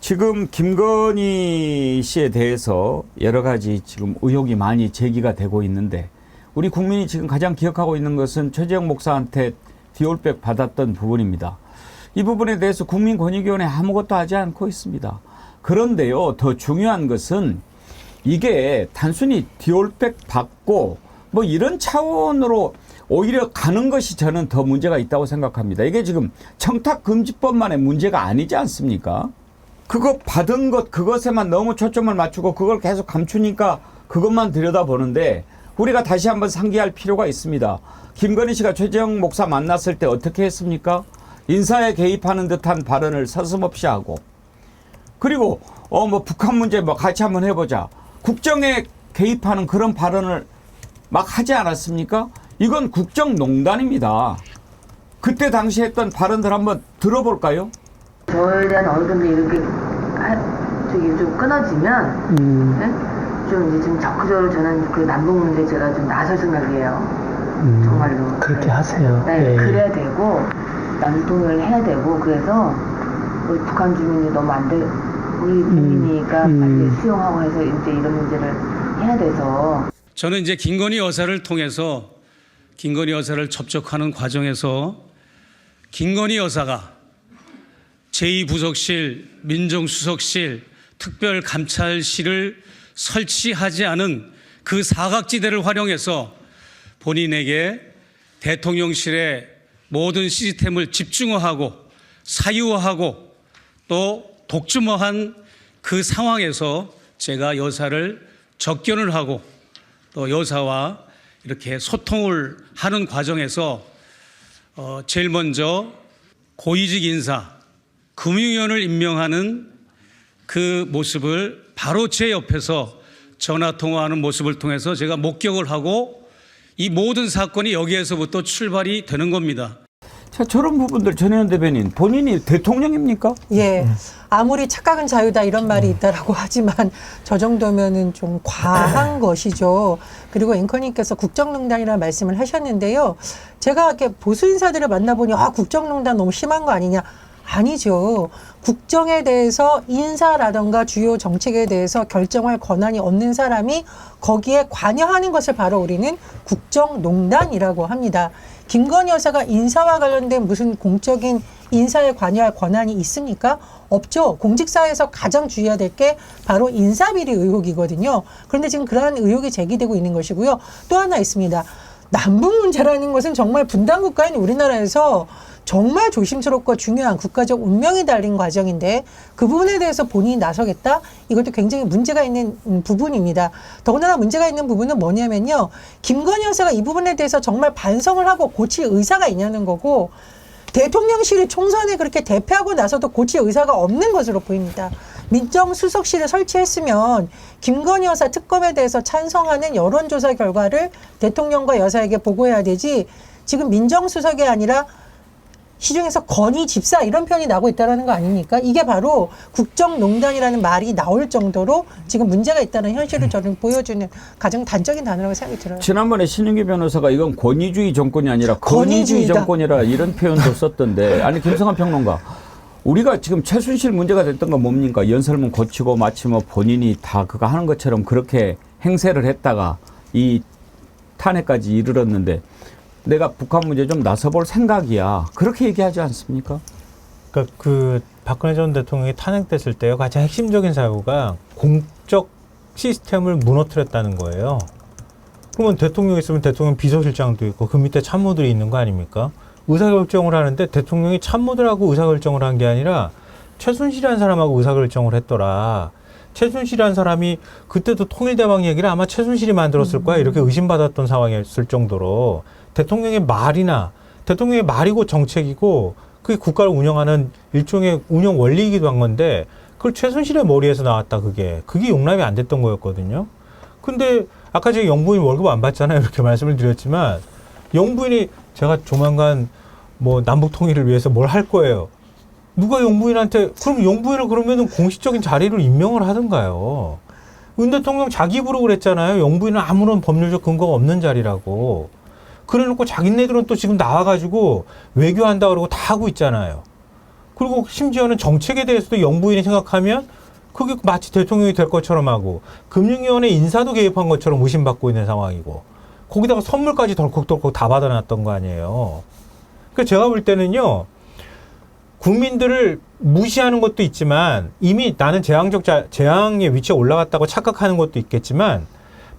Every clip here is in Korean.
지금 김건희 씨에 대해서 여러 가지 지금 의혹이 많이 제기가 되고 있는데 우리 국민이 지금 가장 기억하고 있는 것은 최재형 목사한테 디올백 받았던 부분입니다. 이 부분에 대해서 국민권익위원회 아무것도 하지 않고 있습니다. 그런데요, 더 중요한 것은 이게 단순히 디올백 받고 뭐 이런 차원으로 오히려 가는 것이 저는 더 문제가 있다고 생각합니다. 이게 지금 청탁금지법만의 문제가 아니지 않습니까? 그거 받은 것 그것에만 너무 초점을 맞추고 그걸 계속 감추니까 그것만 들여다보는데 우리가 다시 한번 상기할 필요가 있습니다. 김건희 씨가 최재형 목사 만났을 때 어떻게 했습니까? 인사에 개입하는 듯한 발언을 서슴없이 하고 그리고 어 뭐 북한 문제 뭐 같이 한번 해보자 국정에 개입하는 그런 발언을 막 하지 않았습니까? 이건 국정농단입니다. 그때 당시 했던 발언들 한번 들어볼까요? 저에 대한 어느 정도 이렇게 하, 저기 좀 끊어지면 음, 네? 좀 이제 좀 적극적으로 저는 그 남북 문제 제가 좀 나설 생각이에요. 음, 정말로. 그렇게 네. 하세요. 네, 예. 그래야 되고 남통을 해야 되고 그래서 우리 북한 주민이 너무 안 돼. 우리 국민이니까 음. 빨리 수용하고 해서 이제 이런 문제를 해야 돼서 저는 이제 김건희 여사를 통해서 김건희 여사를 접촉하는 과정에서 김건희 여사가 제2부속실, 민정수석실, 특별감찰실을 설치하지 않은 그 사각지대를 활용해서 본인에게 대통령실의 모든 시스템을 집중화하고 사유화하고 또 독점화한 그 상황에서 제가 여사를 접견을 하고 또 여사와 이렇게 소통을 하는 과정에서 어, 제일 먼저 고위직 인사, 금융위원을 임명하는 그 모습을 바로 제 옆에서 전화 통화하는 모습을 통해서 제가 목격을 하고 이 모든 사건이 여기에서부터 출발이 되는 겁니다. 자, 저런 부분들 전혜연 대변인 본인이 대통령입니까? 예. 아무리 착각은 자유다 이런 말이 있다라고 하지만 저 정도면은 좀 과한 것이죠. 그리고 앵커님께서 국정농단이라는 말씀을 하셨는데요. 제가 이렇게 보수 인사들을 만나보니 아, 국정농단 너무 심한 거 아니냐. 아니죠. 국정에 대해서 인사라던가 주요 정책에 대해서 결정할 권한이 없는 사람이 거기에 관여하는 것을 바로 우리는 국정농단이라고 합니다. 김건희 여사가 인사와 관련된 무슨 공적인 인사에 관여할 권한이 있습니까? 없죠. 공직사회에서 가장 주의해야 될 게 바로 인사비리 의혹이거든요. 그런데 지금 그러한 의혹이 제기되고 있는 것이고요. 또 하나 있습니다. 남북 문제라는 것은 정말 분단 국가인 우리나라에서 정말 조심스럽고 중요한 국가적 운명이 달린 과정인데 그 부분에 대해서 본인이 나서겠다? 이것도 굉장히 문제가 있는 음, 부분입니다. 더군다나 문제가 있는 부분은 뭐냐면요. 김건희 여사가 이 부분에 대해서 정말 반성을 하고 고칠 의사가 있냐는 거고 대통령실이 총선에 그렇게 대표하고 나서도 고칠 의사가 없는 것으로 보입니다. 민정수석실을 설치했으면 김건희 여사 특검에 대해서 찬성하는 여론조사 결과를 대통령과 여사에게 보고해야 되지 지금 민정수석이 아니라 시중에서 건의 집사 이런 표현이 나고 있다는 거 아닙니까? 이게 바로 국정농단이라는 말이 나올 정도로 지금 문제가 있다는 현실을 저는 보여주는 가장 단적인 단어라고 생각이 들어요. 지난번에 신윤기 변호사가 이건 권위주의 정권이 아니라 건의주의다. 정권이라 이런 표현도 썼던데 아니 김성한 평론가 우리가 지금 최순실 문제가 됐던 건 뭡니까 연설문 고치고 마치 뭐 본인이 다 그거 하는 것처럼 그렇게 행세를 했다가 이 탄핵까지 이르렀는데 내가 북한 문제 좀 나서볼 생각이야 그렇게 얘기하지 않습니까? 그러니까 그 박근혜 전 대통령이 탄핵됐을 때 가장 핵심적인 사유가 공적 시스템을 무너뜨렸다는 거예요. 그러면 대통령이 있으면 대통령 비서실장도 있고 그 밑에 참모들이 있는 거 아닙니까? 의사결정을 하는데 대통령이 참모들하고 의사결정을 한 게 아니라 최순실이라는 사람하고 의사결정을 했더라. 최순실이라는 사람이 그때도 통일대왕 얘기를 아마 최순실이 만들었을 거야 이렇게 의심받았던 상황이었을 정도로 대통령의 말이나 대통령의 말이고 정책이고 그게 국가를 운영하는 일종의 운영 원리이기도 한 건데 그걸 최순실의 머리에서 나왔다 그게 그게 용납이 안 됐던 거였거든요. 근데 아까 제가 영부인 월급 안 받잖아요 이렇게 말씀을 드렸지만 영부인이 제가 조만간 뭐 남북 통일을 위해서 뭘 할 거예요. 누가 영부인한테 그럼 영부인을 그러면은 공식적인 자리를 임명을 하든가요. 윤 대통령 자기 입으로 그랬잖아요. 영부인은 아무런 법률적 근거가 없는 자리라고. 그래놓고 자기네들은 또 지금 나와가지고 외교한다 그러고 다 하고 있잖아요. 그리고 심지어는 정책에 대해서도 영부인이 생각하면 그게 마치 대통령이 될 것처럼 하고 금융위원회 인사도 개입한 것처럼 의심받고 있는 상황이고 거기다가 선물까지 덜컥덜컥 다 받아놨던 거 아니에요. 그러니까 제가 볼 때는요. 국민들을 무시하는 것도 있지만 이미 나는 재앙적 자, 재앙의 위치에 올라갔다고 착각하는 것도 있겠지만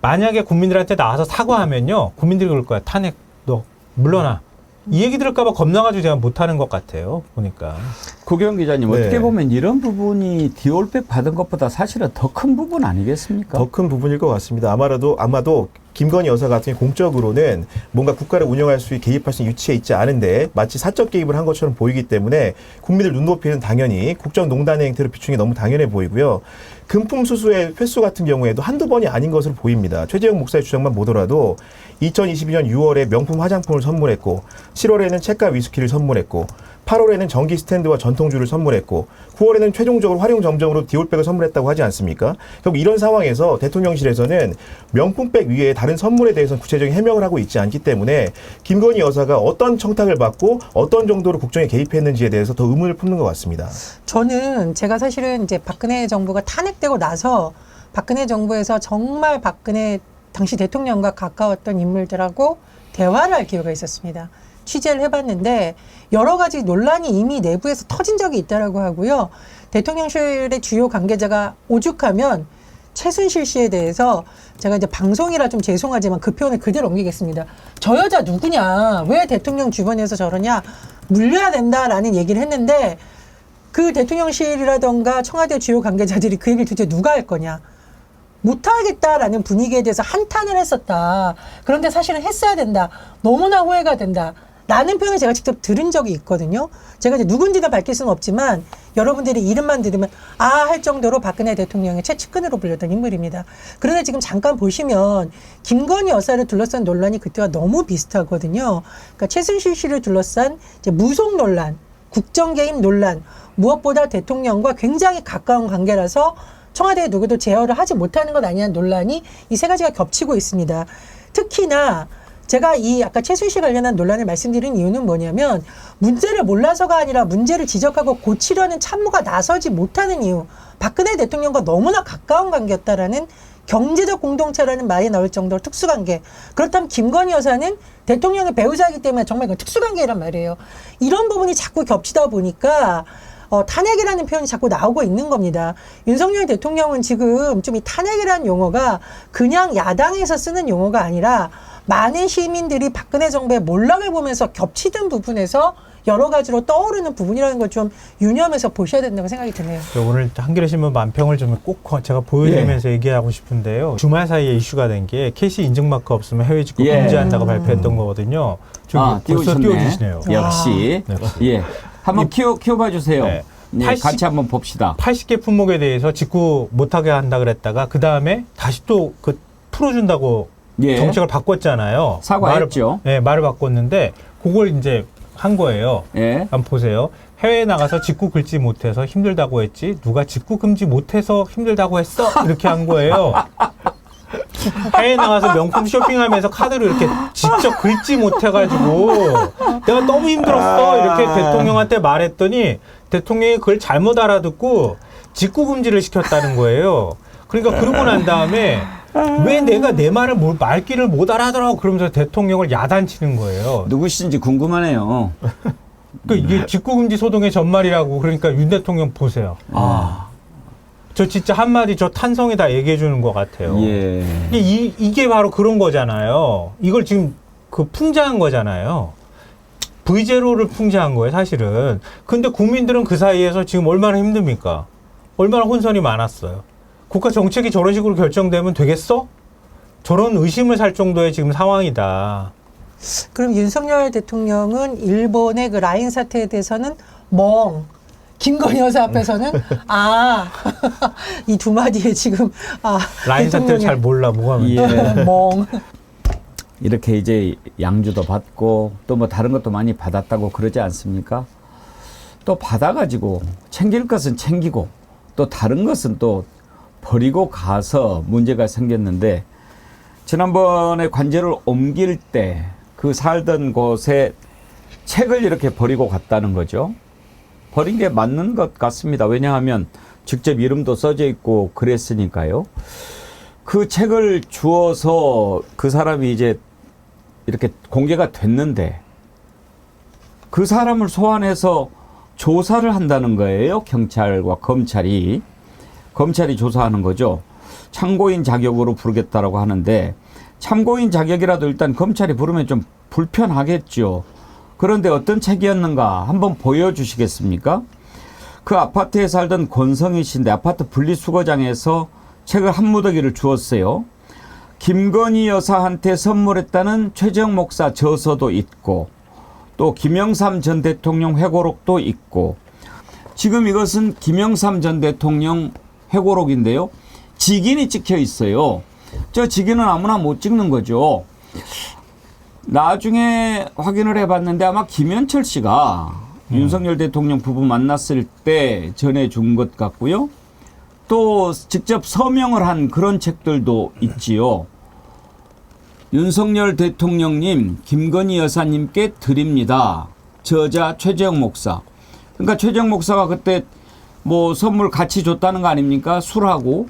만약에 국민들한테 나와서 사과하면요 국민들이 그럴 거야 탄핵 너 물러나 이 얘기 들을까봐 겁나가지고 제가 못하는 것 같아요 보니까 구경 기자님 네. 어떻게 보면 이런 부분이 디올백 받은 것보다 사실은 더 큰 부분 아니겠습니까? 더 큰 부분일 것 같습니다. 아마도 아마도 김건희 여사 같은 공적으로는 뭔가 국가를 운영할 수 있게 개입할 수 있는 위치에 있지 않은데 마치 사적 개입을 한 것처럼 보이기 때문에 국민들 눈높이는 당연히 국정농단의 행태를 비추는 게 너무 당연해 보이고요. 금품 수수의 횟수 같은 경우에도 한두 번이 아닌 것으로 보입니다. 최재형 목사의 주장만 보더라도 2022년 6월에 명품 화장품을 선물했고 7월에는 책과 위스키를 선물했고 8월에는 전기 스탠드와 전통주를 선물했고 9월에는 최종적으로 활용 점정으로 디올백을 선물했다고 하지 않습니까? 결국 이런 상황에서 대통령실에서는 명품백 위에 다른 선물에 대해서는 구체적인 해명을 하고 있지 않기 때문에 김건희 여사가 어떤 청탁을 받고 어떤 정도로 국정에 개입했는지에 대해서 더 의문을 품는 것 같습니다. 저는 제가 사실은 이제 박근혜 정부가 탄핵되고 나서 박근혜 정부에서 정말 박근혜 당시 대통령과 가까웠던 인물들하고 대화를 할 기회가 있었습니다. 취재를 해봤는데 여러 가지 논란이 이미 내부에서 터진 적이 있다라고 하고요. 대통령실의 주요 관계자가 오죽하면 최순실 씨에 대해서 제가 이제 방송이라 좀 죄송하지만 그 표현을 그대로 옮기겠습니다. 저 여자 누구냐? 왜 대통령 주변에서 저러냐? 물려야 된다라는 얘기를 했는데 그 대통령실이라던가 청와대 주요 관계자들이 그 얘기를 도대체 누가 할 거냐? 못하겠다라는 분위기에 대해서 한탄을 했었다. 그런데 사실은 했어야 된다. 너무나 후회가 된다. 라는 표현을 제가 직접 들은 적이 있거든요. 제가 이제 누군지는 밝힐 수는 없지만 여러분들이 이름만 들으면 아 할 정도로 박근혜 대통령의 최측근으로 불렸던 인물입니다. 그런데 지금 잠깐 보시면 김건희 여사를 둘러싼 논란이 그때와 너무 비슷하거든요. 그러니까 최순실 씨를 둘러싼 무속 논란, 국정 개입 논란, 무엇보다 대통령과 굉장히 가까운 관계라서 청와대에 누구도 제어를 하지 못하는 것 아니냐는 논란이 이 세 가지가 겹치고 있습니다. 특히나 제가 이 아까 최순실 관련한 논란을 말씀드린 이유는 뭐냐면 문제를 몰라서가 아니라 문제를 지적하고 고치려는 참모가 나서지 못하는 이유. 박근혜 대통령과 너무나 가까운 관계였다라는 경제적 공동체라는 말이 나올 정도로 특수관계. 그렇다면 김건희 여사는 대통령의 배우자이기 때문에 정말 그 특수관계란 말이에요. 이런 부분이 자꾸 겹치다 보니까 어, 탄핵이라는 표현이 자꾸 나오고 있는 겁니다. 윤석열 대통령은 지금 좀 이 탄핵이라는 용어가 그냥 야당에서 쓰는 용어가 아니라 많은 시민들이 박근혜 정부의 몰락을 보면서 겹치던 부분에서 여러 가지로 떠오르는 부분이라는 걸 좀 유념해서 보셔야 된다고 생각이 드네요. 저 오늘 한겨레 신문 만평을 좀 꼭 제가 보여드리면서 얘기하고 싶은데요. 주말 사이에 이슈가 된게 캐시 인증 마크 없으면 해외 직구 예. 금지한다고 발표했던 거거든요. 저기 아, 벌써. 띄워주시네요. 역시. 네, 역시. 예. 한번 키워, 키워봐 주세요. 네. 네, 80 같이 한번 봅시다. 80개 품목에 대해서 직구 못하게 한다 그랬다가 그 다음에 다시 또 그 풀어준다고 예. 정책을 바꿨잖아요. 사과했죠. 말을, 네, 말을 바꿨는데 그걸 이제 한 거예요. 예. 한번 보세요. 해외에 나가서 직구 긁지 못해서 힘들다고 했지 누가 직구 금지 못해서 힘들다고 했어 이렇게 한 거예요. 해외에 나가서 명품 쇼핑하면서 카드를 이렇게 직접 긁지 못해가지고 내가 너무 힘들었어 이렇게 대통령한테 말했더니 대통령이 그걸 잘못 알아듣고 직구 금지를 시켰다는 거예요. 그러니까 그러고 난 다음에 왜 내가 내 말을 뭘 말귀를 못 알아들어 그러면서 대통령을 야단치는 거예요. 누구신지 궁금하네요. 그 이게 직구금지 소동의 전말이라고 그러니까 윤 대통령 보세요. 아, 저 진짜 한마디 저 탄성에 다 얘기해 주는 것 같아요. 예. 이게, 이, 이게 바로 그런 거잖아요. 이걸 지금 그 풍자한 거잖아요. V제로를 풍자한 거예요, 사실은. 근데 국민들은 그 사이에서 지금 얼마나 힘듭니까? 얼마나 혼선이 많았어요. 국가 정책이 저런 식으로 결정되면 되겠어? 저런 의심을 살 정도의 지금 상황이다. 그럼 윤석열 대통령은 일본의 그 라인 사태에 대해서는 멍. 김건희 여사 앞에서는 아 이 두 마디에 지금 아 라인 사태를 잘 몰라, 뭐가. 예. 멍. 이렇게 이제 양주도 받고 또 뭐 다른 것도 많이 받았다고 그러지 않습니까? 또 받아가지고 챙길 것은 챙기고 또 다른 것은 또 버리고 가서 문제가 생겼는데 지난번에 관제를 옮길 때 그 살던 곳에 책을 이렇게 버리고 갔다는 거죠. 버린 게 맞는 것 같습니다. 왜냐하면 직접 이름도 써져 있고 그랬으니까요. 그 책을 주어서 그 사람이 이제 이렇게 공개가 됐는데 그 사람을 소환해서 조사를 한다는 거예요. 경찰과 검찰이. 검찰이 조사하는 거죠. 참고인 자격으로 부르겠다라고 하는데 참고인 자격이라도 일단 검찰이 부르면 좀 불편하겠죠. 그런데 어떤 책이었는가 한번 보여주시겠습니까? 그 아파트에 살던 권성희 씨인데 아파트 분리수거장에서 책을 한 무더기를 주었어요. 김건희 여사한테 선물했다는 최재형 목사 저서도 있고 또 김영삼 전 대통령 회고록도 있고 지금 이것은 김영삼 전 대통령 회고록인데요. 직인이 찍혀 있어요. 저 직인은 아무나 못 찍는 거죠. 나중에 확인을 해봤는데 아마 김현철 씨가 윤석열 대통령 부부 만났을 때 전해준 것 같고요. 또 직접 서명을 한 그런 책들도 있지요. 윤석열 대통령님, 김건희 여사님께 드립니다. 저자 최재형 목사. 그러니까 최재형 목사가 그때 뭐 선물 같이 줬다는 거 아닙니까? 술하고.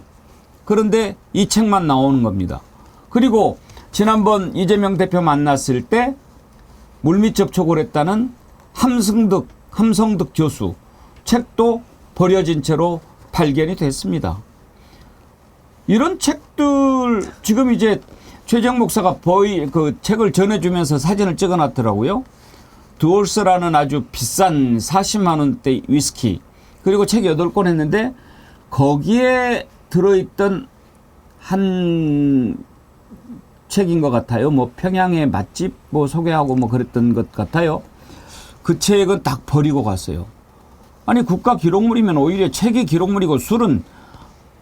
그런데 이 책만 나오는 겁니다. 그리고 지난번 이재명 대표 만났을 때 물밑 접촉을 했다는 함성득, 함성득 교수 책도 버려진 채로 발견이 됐습니다. 이런 책들 지금 이제 최정 목사가 보이 그 책을 전해주면서 사진을 찍어놨더라고요. 두올스라는 아주 비싼 40만 원대 위스키 그리고 책 8권 했는데 거기에 들어있던 한 책인 것 같아요. 뭐 평양의 맛집 뭐 소개하고 뭐 그랬던 것 같아요. 그 책은 딱 버리고 갔어요. 아니 국가 기록물이면 오히려 책이 기록물이고 술은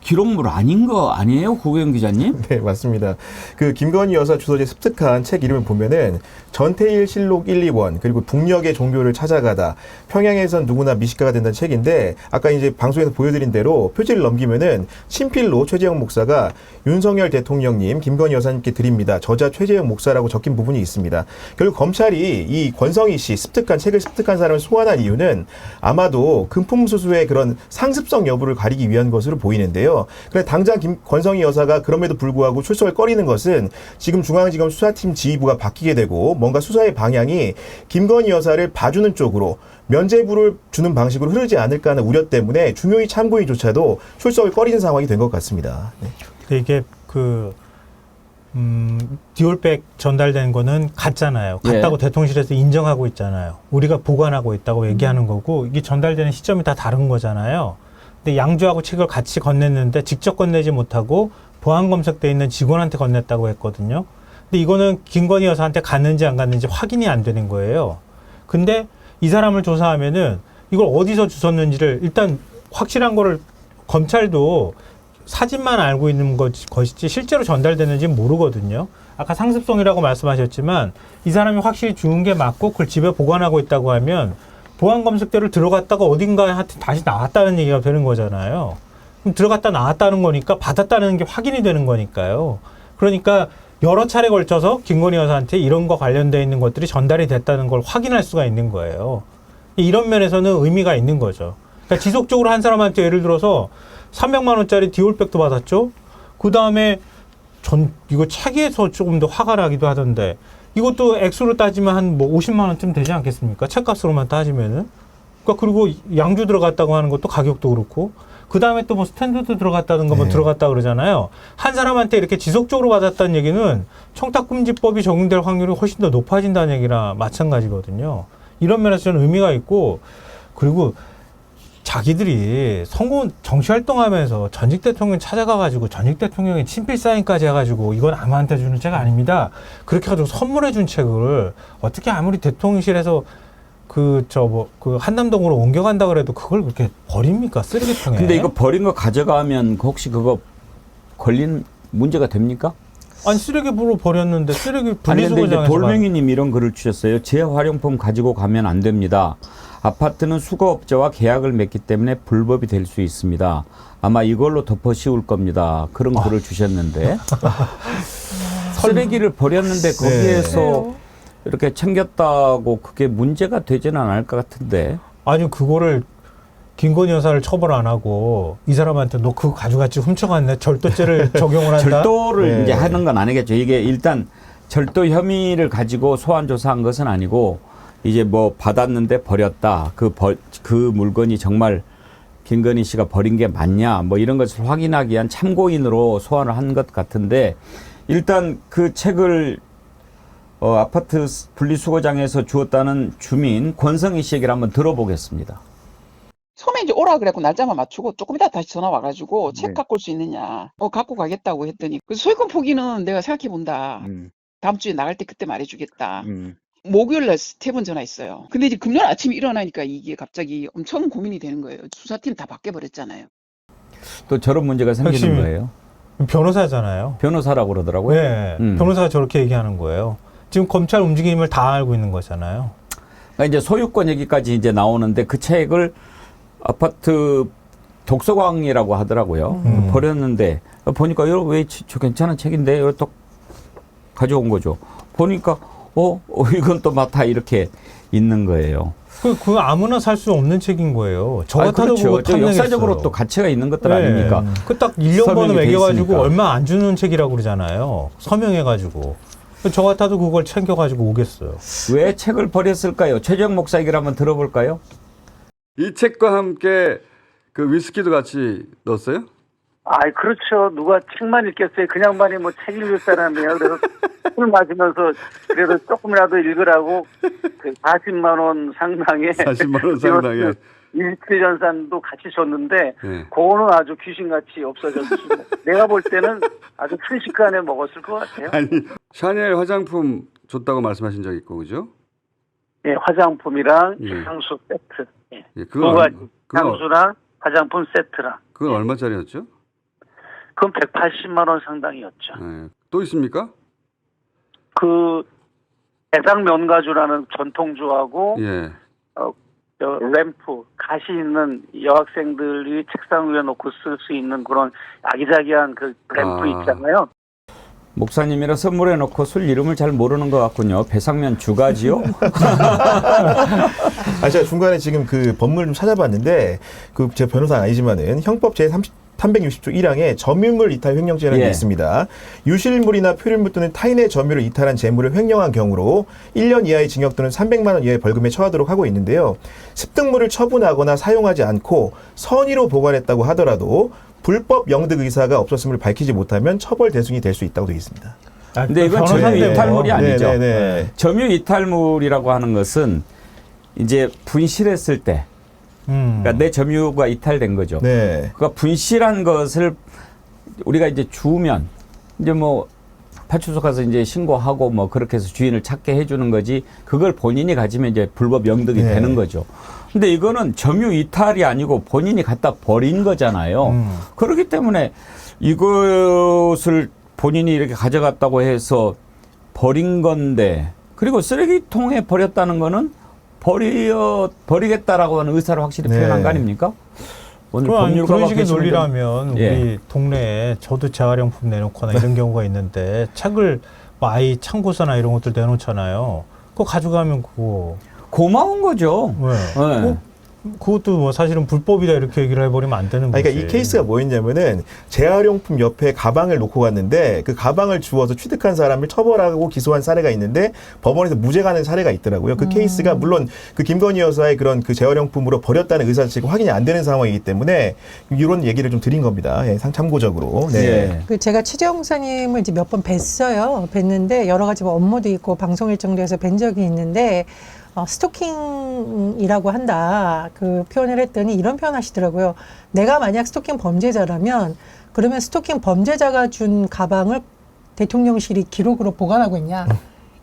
기록물 아닌 거 아니에요, 고경 기자님? 네, 맞습니다. 그 김건희 여사 주소지에 습득한 책 이름을 보면은 전태일 실록 1, 2권 그리고 북녘의 종교를 찾아가다 평양에선 누구나 미식가가 된다는 책인데 아까 이제 방송에서 보여드린 대로 표지를 넘기면은 친필로 최재형 목사가 윤석열 대통령님 김건희 여사님께 드립니다. 저자 최재형 목사라고 적힌 부분이 있습니다. 결국 검찰이 이 권성희 씨 습득한 책을 습득한 사람을 소환한 이유는 아마도 금품 수수의 그런 상습성 여부를 가리기 위한 것으로 보이는데요. 그래 당장 김, 권성희 여사가 그럼에도 불구하고 출석을 꺼리는 것은 지금 중앙지검 수사팀 지휘부가 바뀌게 되고 뭔가 수사의 방향이 김건희 여사를 봐주는 쪽으로 면죄부를 주는 방식으로 흐르지 않을까 하는 우려 때문에 중요히 참고인조차도 출석을 꺼리는 상황이 된 것 같습니다. 네. 이게 그 음, 디올백 전달된 거는 갔잖아요. 예. 갔다고 대통령실에서 인정하고 있잖아요. 우리가 보관하고 있다고 얘기하는 거고 이게 전달되는 시점이 다 다른 거잖아요. 근데 양주하고 책을 같이 건넸는데 직접 건네지 못하고 보안 검색돼 있는 직원한테 건넸다고 했거든요. 근데 이거는 김건희 여사한테 갔는지 안 갔는지 확인이 안 되는 거예요. 근데 이 사람을 조사하면은 이걸 어디서 주웠는지를 일단 확실한 거를 검찰도 사진만 알고 있는 것- 것이지 실제로 전달되는지 모르거든요. 아까 상습성이라고 말씀하셨지만 이 사람이 확실히 주운 게 맞고 그걸 집에 보관하고 있다고 하면 보안 검색대로 들어갔다가 어딘가에 하여튼 다시 나왔다는 얘기가 되는 거잖아요. 그럼 들어갔다 나왔다는 거니까 받았다는 게 확인이 되는 거니까요. 그러니까 여러 차례 걸쳐서 김건희 여사한테 이런 거 관련돼 있는 것들이 전달이 됐다는 걸 확인할 수가 있는 거예요. 이런 면에서는 의미가 있는 거죠. 그러니까 지속적으로 한 사람한테 예를 들어서 300만 원짜리 디올백도 받았죠. 그 다음에 전 이거 책에서 조금 더 화가 나기도 하던데 이것도 액수로 따지면 한 뭐 50만 원쯤 되지 않겠습니까? 책값으로만 따지면은. 그러니까 그리고 양주 들어갔다고 하는 것도 가격도 그렇고 그 다음에 또 뭐 스탠드도 들어갔다는 거뭐 네. 들어갔다 그러잖아요. 한 사람한테 이렇게 지속적으로 받았다는 얘기는 청탁금지법이 적용될 확률이 훨씬 더 높아진다는 얘기랑 마찬가지거든요. 이런 면에서 저는 의미가 있고 그리고 자기들이 선거 정치 활동하면서 전직 대통령 찾아가가지고 전직 대통령의 친필 사인까지 해가지고 이건 아무한테 주는 책 아닙니다. 그렇게 해가지고 선물해 준 책을 어떻게 아무리 대통령실에서 그 저 뭐 그 한남동으로 옮겨간다 그래도 그걸 그렇게 버립니까 쓰레기통에? 근데 이거 버린 거 가져가면 그 혹시 그거 걸린 문제가 됩니까? 아니 쓰레기로 버렸는데 쓰레기 아니 분리수거장에서 돌멩이님 이런 글을 주셨어요. 재활용품 가지고 가면 안 됩니다. 아파트는 수거업자와 계약을 맺기 때문에 불법이 될 수 있습니다. 아마 이걸로 덮어 씌울 겁니다. 그런 아. 글을 주셨는데 쓰레기를 버렸는데 거기에서 이렇게 챙겼다고 그게 문제가 되지는 않을 것 같은데 아니 그거를 김건희 여사를 처벌 안 하고 이 사람한테 너 그거 가져갔지 훔쳐갔네 절도죄를 적용을 한다. 절도를 네. 이제 하는 건 아니겠죠. 이게 일단 절도 혐의를 가지고 소환 조사한 것은 아니고 이제 뭐 받았는데 버렸다. 그, 벌, 그 물건이 정말 김건희 씨가 버린 게 맞냐 뭐 이런 것을 확인하기 위한 참고인으로 소환을 한 것 같은데 일단 그 책을 어, 아파트 분리수거장에서 주었다는 주민 권성희 씨 얘기를 한번 들어보겠습니다. 처음에 이제 오라 그래갖고 날짜만 맞추고 조금 이따 다시 전화 와가지고 책 네. 갖고 올 수 있느냐. 어, 갖고 가겠다고 했더니 그 소유권 포기는 내가 생각해 본다. 다음 주에 나갈 때 그때 말해주겠다. 목요일 날세번 전화했어요. 근데 이제 금요일 아침에 일어나니까 이게 갑자기 엄청 고민이 되는 거예요. 수사팀 다 바뀌어버렸잖아요. 또 저런 문제가 생기는 거예요. 변호사잖아요. 변호사라고 그러더라고요. 네, 음. 변호사가 저렇게 얘기하는 거예요. 지금 검찰 움직임을 다 알고 있는 거잖아요. 그러니까 이제 소유권 얘기까지 이제 나오는데 그 책을 아파트 독서광이라고 하더라고요. 음. 버렸는데 보니까 이거 왜저 괜찮은 책인데 이걸 또 가져온 거죠. 보니까 어, 어 이건 또 맡아 이렇게 있는 거예요. 그, 그 아무나 살 수 없는 책인 거예요. 저 아니, 같아도 그거 저 역사적으로 또 가치가 있는 것들 아닙니까? 그 딱 1년 번호 서명이 돼 매겨가지고 있으니까. 얼마 안 주는 책이라고 그러잖아요. 서명해가지고. 저 같아도 그걸 챙겨가지고 오겠어요. 왜 책을 버렸을까요? 최정 목사 얘기를 한번 들어볼까요? 이 책과 함께 그 위스키도 같이 넣었어요? 아이 그렇죠. 누가 책만 읽겠어요. 그냥만이 뭐 책 읽을 사람이에요. 그래서 술 마시면서 그래도 조금이라도 읽으라고 그 40만 원 상당의 40만 원 상당의. 일필연산도 같이 줬는데 네. 그거는 아주 귀신같이 없어졌지. 내가 볼 때는 아주 순식간에 먹었을 것 같아요. 아니 샤넬 화장품 줬다고 말씀하신 적 있고 그죠? 예, 화장품이랑 예. 향수 세트. 예. 예, 두 그건 가지. 향수랑 화장품 세트랑. 그건 얼마짜리였죠? 그건 180만 원 상당이었죠. 예. 또 있습니까? 그 대상 면가주라는 전통주하고 예. 저 램프 가시 있는 여학생들이 책상 위에 놓고 쓸 수 있는 그런 아기자기한 그 램프 아. 있잖아요. 목사님이라 선물해 놓고 술 이름을 잘 모르는 것 같군요. 배상면 주가지요? 아, 제가 중간에 지금 그 법문을 좀 찾아봤는데, 그 제 변호사는 아니지만은 형법 제 30, 360조 1항에 점유물 이탈 횡령죄라는 예. 게 있습니다. 유실물이나 표류물 또는 타인의 점유를 이탈한 재물을 횡령한 경우로 1년 이하의 징역 또는 300만 원 이하의 벌금에 처하도록 하고 있는데요. 습득물을 처분하거나 사용하지 않고 선의로 보관했다고 하더라도 불법 영득 의사가 없었음을 밝히지 못하면 처벌 대상이 될 수 있다고 되어 있습니다. 아, 근데 이건 점유 뭐. 이탈물이 아니죠. 네, 네, 네. 점유 이탈물이라고 하는 것은 이제 분실했을 때, 음. 그러니까 내 점유가 이탈된 거죠. 네. 그러니까 분실한 것을 우리가 이제 주면 이제 뭐 파출소 가서 이제 신고하고 뭐 그렇게 해서 주인을 찾게 해주는 거지 그걸 본인이 가지면 이제 불법 영득이 네. 되는 거죠. 근데 이거는 점유 이탈이 아니고 본인이 갖다 버린 거잖아요. 음. 그렇기 때문에 이것을 본인이 이렇게 가져갔다고 해서 버린 건데 그리고 쓰레기통에 버렸다는 거는 버려 버리겠다라고 하는 의사를 확실히 네. 표현한 거 아닙니까? 오늘 법률가가 그런 식의 논리라면 예. 우리 동네에 저도 재활용품 내놓거나 이런 경우가 있는데 책을 뭐 아이 참고서나 이런 것들 내놓잖아요. 그거 가져가면 그거 고마운 거죠. 왜? 네. 뭐 그것도 뭐 사실은 불법이다 이렇게 얘기를 해버리면 안 되는 거지. 그러니까 이 케이스가 뭐였냐면은 재활용품 옆에 가방을 놓고 갔는데 그 가방을 주워서 취득한 사람을 처벌하고 기소한 사례가 있는데 법원에서 무죄 가는 사례가 있더라고요. 그 케이스가 물론 그 김건희 여사의 그런 그 재활용품으로 버렸다는 의사 자체가 확인이 안 되는 상황이기 때문에 이런 얘기를 좀 드린 겁니다. 예, 상 참고적으로. 네. 예. 그 제가 최재 형사님을 이제 몇 번 뵀어요. 뵀는데 여러 가지 뭐 업무도 있고 방송 일정도 해서 뵌 적이 있는데 어, 스토킹이라고 한다. 그 표현을 했더니 이런 표현 하시더라고요. 내가 만약 스토킹 범죄자라면 그러면 스토킹 범죄자가 준 가방을 대통령실이 기록으로 보관하고 있냐.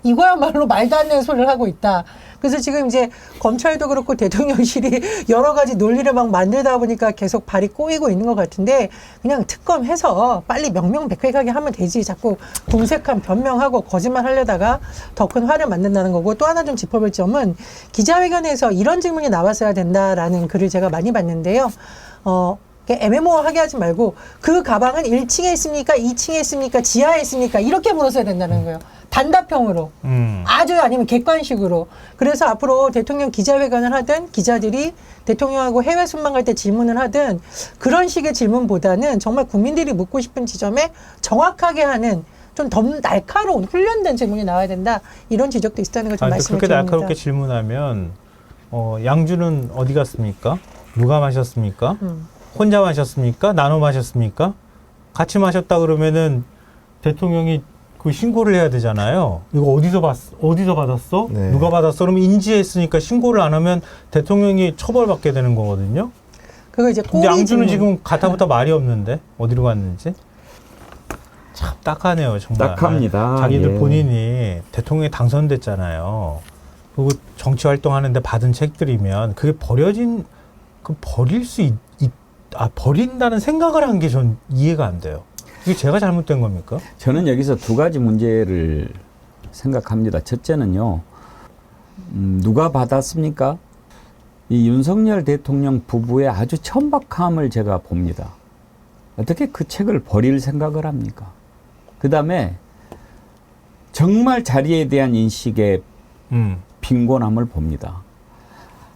이거야말로 말도 안 되는 소리를 하고 있다. 그래서 지금 이제 검찰도 그렇고 대통령실이 여러 가지 논리를 막 만들다 보니까 계속 발이 꼬이고 있는 것 같은데 그냥 특검해서 빨리 명명백백하게 하면 되지. 자꾸 궁색한 변명하고 거짓말 하려다가 더 큰 화를 만든다는 거고 또 하나 좀 짚어볼 점은 기자회견에서 이런 질문이 나왔어야 된다라는 글을 제가 많이 봤는데요. 어, 애매모호하게 하지 말고 그 가방은 1층에 있습니까? 2층에 있습니까? 지하에 있습니까? 이렇게 물었어야 된다는 거예요. 단답형으로. 음. 아주 아니면 객관식으로. 그래서 앞으로 대통령 기자회견을 하든 기자들이 대통령하고 해외 순방 갈 때 질문을 하든 그런 식의 질문보다는 정말 국민들이 묻고 싶은 지점에 정확하게 하는 좀 더 날카로운 훈련된 질문이 나와야 된다. 이런 지적도 있다는 걸좀 아, 말씀을 그렇게 드립니다. 날카롭게 질문하면 어, 양주는 어디 갔습니까? 누가 마셨습니까? 음. 혼자 마셨습니까? 나눠 마셨습니까? 같이 마셨다 그러면은 대통령이 그 신고를 해야 되잖아요. 이거 어디서 봤 어디서 받았어? 네. 누가 받았어? 그러면 인지했으니까 신고를 안 하면 대통령이 처벌받게 되는 거거든요. 그거 이제 근데 양주는. 지금 가타부터 말이 없는데 어디로 갔는지 참 딱하네요 정말. 딱합니다. 자기들 예. 본인이 대통령에 당선됐잖아요. 그리고 정치 활동하는데 받은 책들이면 그게 버려진 그 버릴 수 있, 있- 아 버린다는 생각을 한 게 전 이해가 안 돼요. 이게 제가 잘못된 겁니까? 저는 여기서 두 가지 문제를 생각합니다. 첫째는요, 음, 누가 받았습니까? 이 윤석열 대통령 부부의 아주 천박함을 제가 봅니다. 어떻게 그 책을 버릴 생각을 합니까? 그 다음에 정말 자리에 대한 인식의 음. 빈곤함을 봅니다.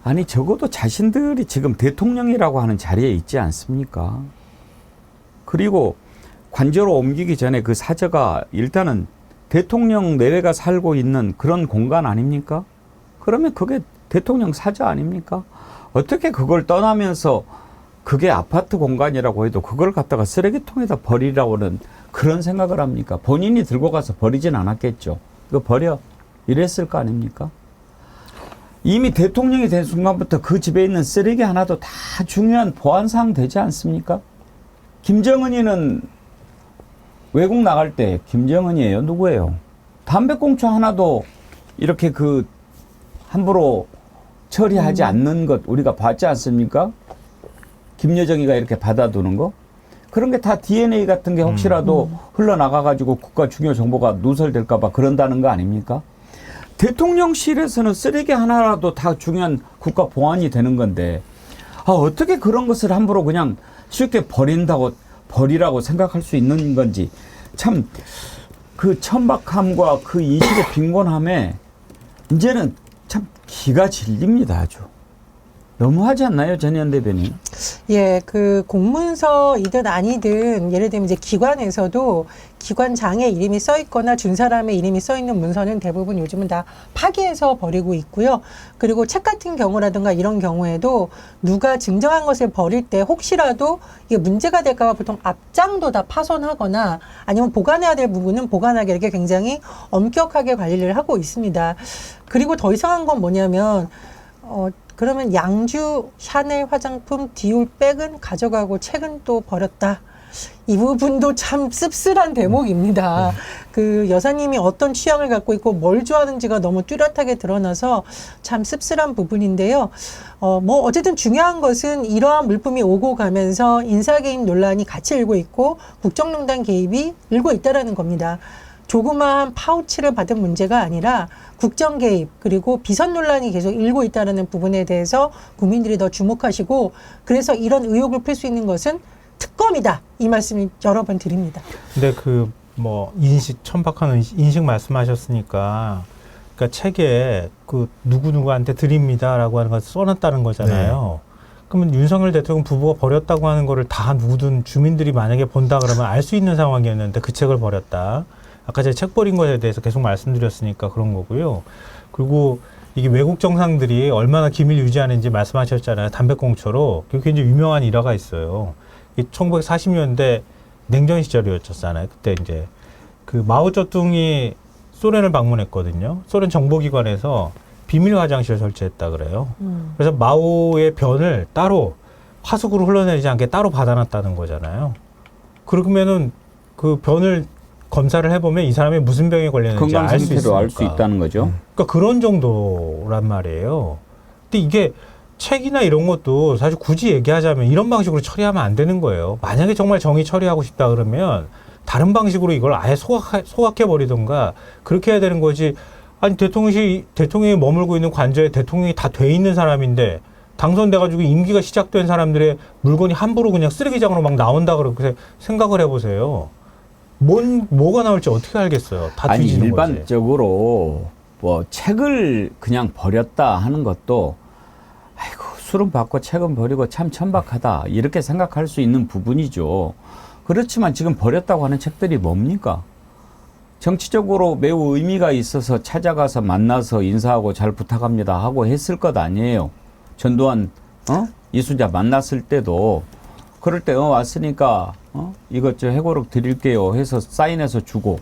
아니 적어도 자신들이 지금 대통령이라고 하는 자리에 있지 않습니까? 그리고 관저로 옮기기 전에 그 사저가 일단은 대통령 내외가 살고 있는 그런 공간 아닙니까? 그러면 그게 대통령 사저 아닙니까? 어떻게 그걸 떠나면서 그게 아파트 공간이라고 해도 그걸 갖다가 쓰레기통에다 버리라고는 그런 생각을 합니까? 본인이 들고 가서 버리진 않았겠죠. 이거 버려. 이랬을 거 아닙니까? 이미 대통령이 된 순간부터 그 집에 있는 쓰레기 하나도 다 중요한 보안사항 되지 않습니까? 김정은이는 외국 나갈 때 김정은이에요? 누구예요? 담배꽁초 하나도 이렇게 그 함부로 처리하지 않는 것 우리가 봤지 않습니까? 김여정이가 이렇게 받아두는 거? 그런 게 다 DNA 같은 게 혹시라도 흘러나가가지고 국가 중요 정보가 누설될까봐 그런다는 거 아닙니까? 대통령실에서는 쓰레기 하나라도 다 중요한 국가 보안이 되는 건데, 아, 어떻게 그런 것을 함부로 그냥 쉽게 버린다고, 버리라고 생각할 수 있는 건지, 참, 그 천박함과 그 인식의 빈곤함에, 이제는 참 기가 질립니다, 아주. 너무하지 않나요, 전현 대변인? 예, 그 공문서이든 아니든 예를 들면 이제 기관에서도 기관장의 이름이 써 있거나 준 사람의 이름이 써 있는 문서는 대부분 요즘은 다 파기해서 버리고 있고요. 그리고 책 같은 경우라든가 이런 경우에도 누가 증정한 것을 버릴 때 혹시라도 이게 문제가 될까봐 보통 앞장도 다 파손하거나 아니면 보관해야 될 부분은 보관하게 이렇게 굉장히 엄격하게 관리를 하고 있습니다. 그리고 더 이상한 건 뭐냐면 어, 그러면 양주, 샤넬 화장품, 디올 백은 가져가고 책은 또 버렸다. 이 부분도 참 씁쓸한 대목입니다. 그 여사님이 어떤 취향을 갖고 있고 뭘 좋아하는지가 너무 뚜렷하게 드러나서 참 씁쓸한 부분인데요. 어, 뭐 어쨌든 중요한 것은 이러한 물품이 오고 가면서 인사 개입 논란이 같이 일고 있고 국정농단 개입이 일고 있다라는 겁니다. 조그마한 파우치를 받은 문제가 아니라 국정 개입 그리고 비선 논란이 계속 일고 있다는 부분에 대해서 국민들이 더 주목하시고 그래서 이런 의혹을 풀 수 있는 것은 특검이다 이 말씀을 여러 번 드립니다. 근데 그 뭐 인식 천박한 인식, 인식 말씀하셨으니까 그러니까 책에 그 누구 누구한테 드립니다라고 하는 걸 써놨다는 거잖아요. 그러면 윤석열 대통령 부부가 버렸다고 하는 거를 다 누구든 주민들이 만약에 본다 그러면 알 수 있는 상황이었는데 그 책을 버렸다. 아까 제가 책 버린 것에 대해서 계속 말씀드렸으니까 그런 거고요. 그리고 이게 외국 정상들이 얼마나 기밀 유지하는지 말씀하셨잖아요. 담배꽁초로. 그게 굉장히 유명한 일화가 있어요. 1940년대 냉전 시절이었잖아요. 그때 이제 그 마오쩌둥이 소련을 방문했거든요. 소련 정보기관에서 비밀 화장실 설치했다 그래요. 음. 그래서 마오의 변을 따로 화숙으로 흘러내리지 않게 따로 받아놨다는 거잖아요. 그러면은 그 변을 검사를 해보면 이 사람이 무슨 병에 걸렸는지 건강 알 수 상태로 알 수. 있다는 거죠. 그러니까 그런 정도란 말이에요. 근데 이게 책이나 이런 것도 사실 굳이 얘기하자면 이런 방식으로 처리하면 안 되는 거예요. 만약에 정말 정의 처리하고 싶다 그러면 다른 방식으로 이걸 아예 소각해, 소각해 버리던가 그렇게 해야 되는 거지. 아니 대통령이 대통령이 머물고 있는 관저에 대통령이 다 돼 있는 사람인데 당선돼가지고 임기가 시작된 사람들의 물건이 함부로 그냥 쓰레기장으로 막 나온다 그렇게 생각을 해보세요. 뭔 뭐가 나올지 어떻게 알겠어요? 다 아니 뒤지는 거지. 일반적으로 뭐 책을 그냥 버렸다 하는 것도 아이고 술은 받고 책은 버리고 참 천박하다 이렇게 생각할 수 있는 부분이죠. 그렇지만 지금 버렸다고 하는 책들이 뭡니까? 정치적으로 매우 의미가 있어서 찾아가서 만나서 인사하고 잘 부탁합니다 하고 했을 것 아니에요. 전두환 어? 이수자 만났을 때도 그럴 때 어, 왔으니까 어? 이것 저 해고록 드릴게요 해서 사인해서 주고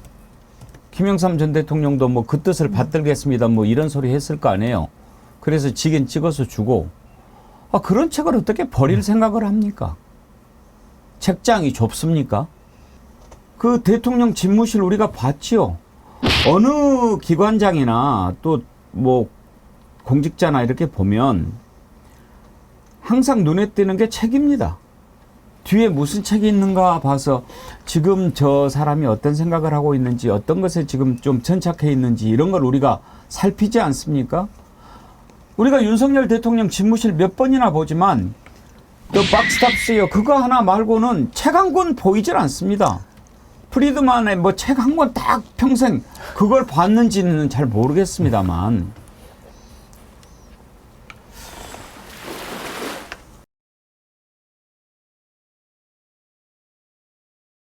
김영삼 전 대통령도 뭐 그 뜻을 받들겠습니다 뭐 이런 소리 했을 거 아니에요. 그래서 지겐 찍어서 주고 아 그런 책을 어떻게 버릴 생각을 합니까? 책장이 좁습니까? 그 대통령 집무실 우리가 봤지요. 어느 기관장이나 또 뭐 공직자나 이렇게 보면 항상 눈에 띄는 게 책입니다. 뒤에 무슨 책이 있는가 봐서 지금 저 사람이 어떤 생각을 하고 있는지 어떤 것에 지금 좀 전착해 있는지 이런 걸 우리가 살피지 않습니까? 우리가 윤석열 대통령 집무실 몇 번이나 보지만 그 박스탑스요 그거 하나 말고는 책 한 권 보이질 않습니다. 프리드만의 뭐 책 한 권 딱 평생 그걸 봤는지는 잘 모르겠습니다만